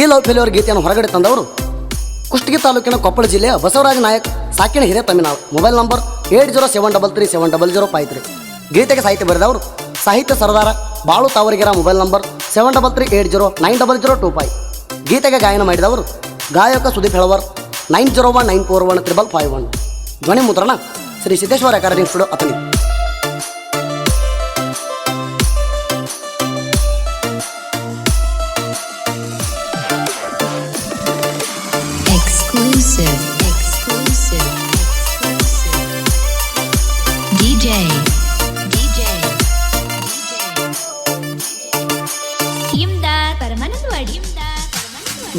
ಈ love failure ಗೀತೆಯನ್ನು ಹೊರಗಡೆ ತಂದವರು ಕುಷ್ಟಗಿ ತಾಲೂಕಿನ ಕೊಪ್ಪಳ ಜಿಲ್ಲೆಯ Basavaraja Nayak, ಸಾಕಿನ Hiretamminal mobile number eight zero seven double three seven double zero five three. ಗೀತೆಗೆ ಸಾಹಿತ್ಯ ಬರೆದವರು ಸಾಹಿತ್ಯ ಸರದಾರ Balu Tavarigera mobile number seven double three eight zero nine double zero two five. ಗೀತೆಗೆ ಗಾಯನ ಮಾಡಿದವರು ಗಾಯಕ Sudeep Helavar, nine zero one nine four one triple five one. ಧ್ವನಿ ಮುದ್ರಣ ಶ್ರೀ ಸಿದ್ದೇಶ್ವರ ಅಕಾಡೆಮಿ ಸ್ಟುಡಿಯೋ ಅತನಿ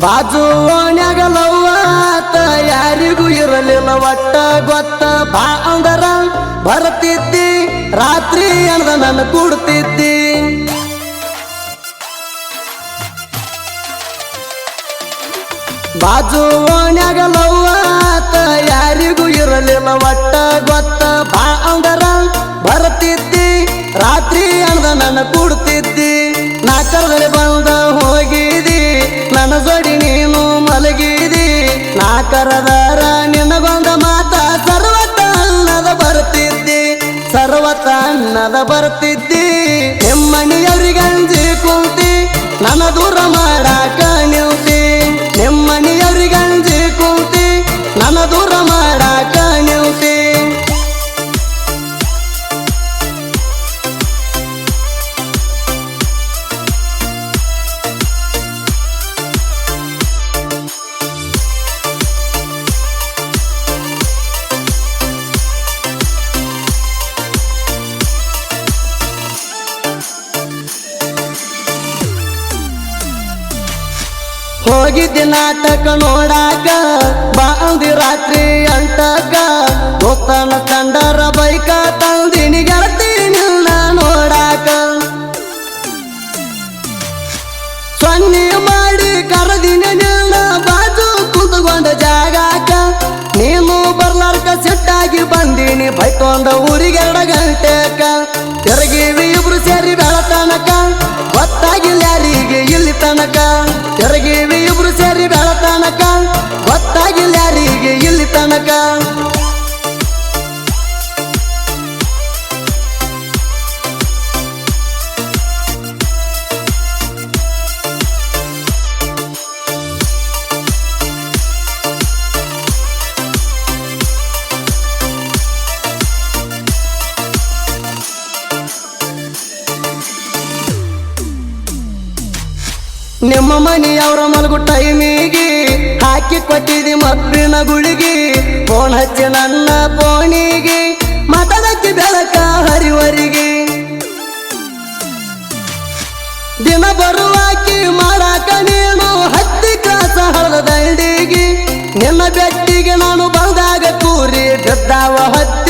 ಬಾಜು ಓಣ್ಯಾಗಲವ್ವ ಯಾರಿಗೂ ಇರಲಿಲ್ಲ ಒಟ್ಟ ಗೊತ್ತ. ಬಾ ಅಂದರ ಬರ್ತಿದ್ದಿ, ರಾತ್ರಿ ಅಂದ ನನ್ನ ಕೂಡ್ತಿದ್ದಿ. ಬಾಜು ಓಣ್ಯಾಗಲವ್ವ ಯಾರಿಗೂ ಇರಲಿಲ್ಲ ಒಟ್ಟ ಗೊತ್ತ. ಬಾ ಅಂದರ ಬರ್ತಿದ್ದಿ, ರಾತ್ರಿ ಅಂದ ನನ್ನ ಕೂಡ್ತಿದ್ದಿ. ನಾ ಕರದಾರ ನಿನಗೊಂದ ಮಾತ ಸರ್ವತ ಅನ್ನದ ಬರ್ತಿದ್ದಿ ಸರ್ವತ ಅನ್ನದ ಬರ್ತಿದ್ದಿ ಹೆಮ್ಮಣಿಯವರಿಗಂಜಿ ಕುಂತಿ ನನ್ನ ದೂರ ಮಾಡಾಕ ಹೋಗಿದ್ದೆ ನಾಟಕ ನೋಡಾಕ ಬಾಂದಿ ರಾತ್ರಿ ಅಂತಕ ದೋಸ್ತನ ತಂಡರ ಬೈಕ ತಂದಿನಿ ಗೆಳತಿ ನೋಡಾಕ. ಸೊನ್ನೆ ಮಾಡಿ ಕರದಿನ ನಿನ್ನ ಬಾಜು ಕುಂತುಕೊಂಡ ಜಾಗಾಕ. ನೀನು ಬರ್ಲಾರ್ಕ ಸಿಟ್ಟಾಗಿ ಬಂದಿನಿ ಬೈಕೊಂಡ ಊರಿಗೆ ಎರಡು ಗಂಟೆಕ. ತಿರುಗಿವಿ ಇಬ್ರು ಸೇರಿ ಬೆಳತನಕ ಗೊತ್ತಾಗಿಲ್ಲ ಯಾರಿಗೆ ಇಲ್ಲಿ ತನಕ. ನಿಮ್ಮ ಮನೆಯವರ ಮಲಗು ಟೈಮಿಗೆ ಹಾಕಿ ಕೊಟ್ಟಿದಿ ಮಕ್ಕಳಿನ ಗುಳಿಗೆ. ಫೋನ್ ಹಚ್ಚಿ ನನ್ನ ಫೋನಿಗೆ ಮಾತಾಡಕ್ಕೆ ಬೆಳಕ ಹರಿವರಿಗೆ. ದಿನ ಬರುವಾಕಿ ಮಾಡಾಕ ನೀನು ಹತ್ತಿ ಕಾಸ ಹಳದ ದಂಡಿಗೆ ನಿನ್ನ ಬೆಟ್ಟಿಗೆ ನಾನು ಬಂದಾಗ ಕೂರಿ ಬಿದ್ದಾವ ಹತ್ತಿ.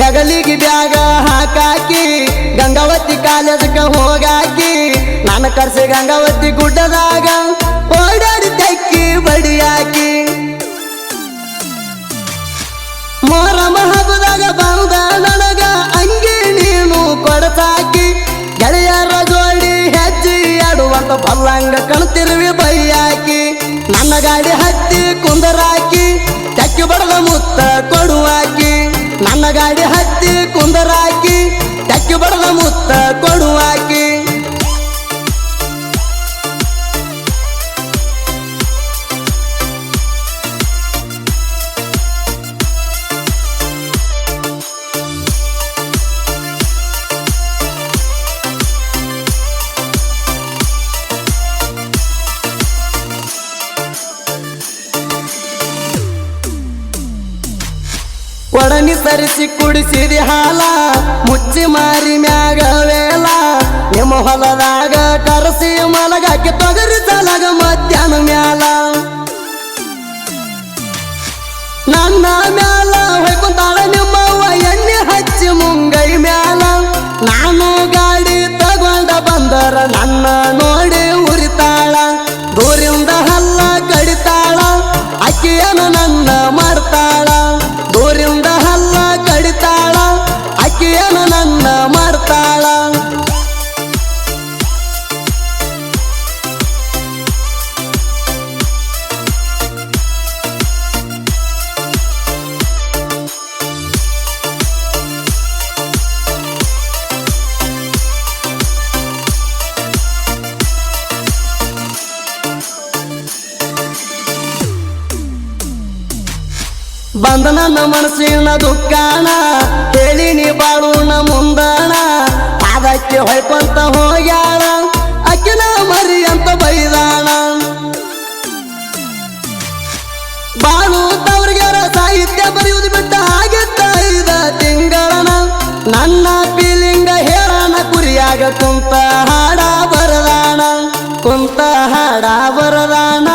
ಹೆಗಲಿಗೆ ಬ್ಯಾಗ ಹಾಕಾಕಿ, ಗಂಗಾವತಿ ಕಾಲೇಜಕ್ಕೆ ಹೋಗಾಕಿ, ನಾನು ಕರ್ಸಿ ಗಂಗಾವತಿ ಗುಡ್ಡದಾಗ ಓಡಾಡಿ ತೆಕ್ಕಿ ಬಡಿಯಾಕಿ. ಮೋರ ಮಹಬದಾಗ ಬಂದ ನನಗ ಅಂಗಿ ನೀನು ಕೊಡತಾಕಿ ಗೆಳೆಯರ ಜೋಡಿ ಹೆಜ್ಜಿ ಆಡುವಂತ ಬಲ್ಲಂಗ ಕಣ್ತಿರುವಿ ಬೈಯಾಕಿ. ನನ್ನ ಗಾಡಿ ಹತ್ತಿ ಕುಂದರಾಕಿ, ತೆಕ್ಕಿ ಬಡದ ಮುತ್ತ ಕೊಡುವಾಕಿ. ನನ್ನ ಗಾಡಿ ಹತ್ತಿ ಒಡನಿ ಸರಿಸಿ ಕುಡಿಸಿದಿ ಹಾಲ, ಮುಚ್ಚಿ ಮಾರಿ ಮ್ಯಾಗ ವೇಲ. ನಿಮ್ಮ ಹೊಲದಾಗ ಕರಸಿ ಮಲಗಾಕಿ ತೊಗರಿ ಸಲಗ ಮಧ್ಯಾಹ್ನ ಮ್ಯಾಲ. ನನ್ನ ಮ್ಯಾಲ ಹೊಯ್ಕೊಂತಾಳ ನಿಮ್ಮ ಎಣ್ಣೆ ಹಚ್ಚಿ ಮುಂಗೈ ಮ್ಯಾಲ. ನಾನು ಗಾಡಿ ತಗೊಂಡ ಬಂದರ ನನ್ನ ನನ್ನ ಮನಸ್ಸಿನ ದುಃಖಾಣ ಹೇಳಿ ನೀ ಬಾಳುಣ ಮುಂದಾಣ ಅದಕ್ಕೆ ಹೊಯ್ಕೊಂತ ಹೋಗ್ಯಾಳ ಅಕ್ಕಿನ ಮರಿ ಅಂತ ಬೈದಾಣ ಬಾಳು ತವ್ರಿಗಾರ ಸಾಹಿತ್ಯ ಬರೆಯುವುದು ಬಿಟ್ಟ ಹಾಗೆ ತಾಯಿದ ತಿಂಗಳನ. ನನ್ನ ಫೀಲಿಂಗ ಹೇಳಣ ಕುರಿಯಾಗ ಕುಂತ ಹಾಡ ಬರದಾಣ ಕುಂತ ಹಾಡ ಬರದಾಣ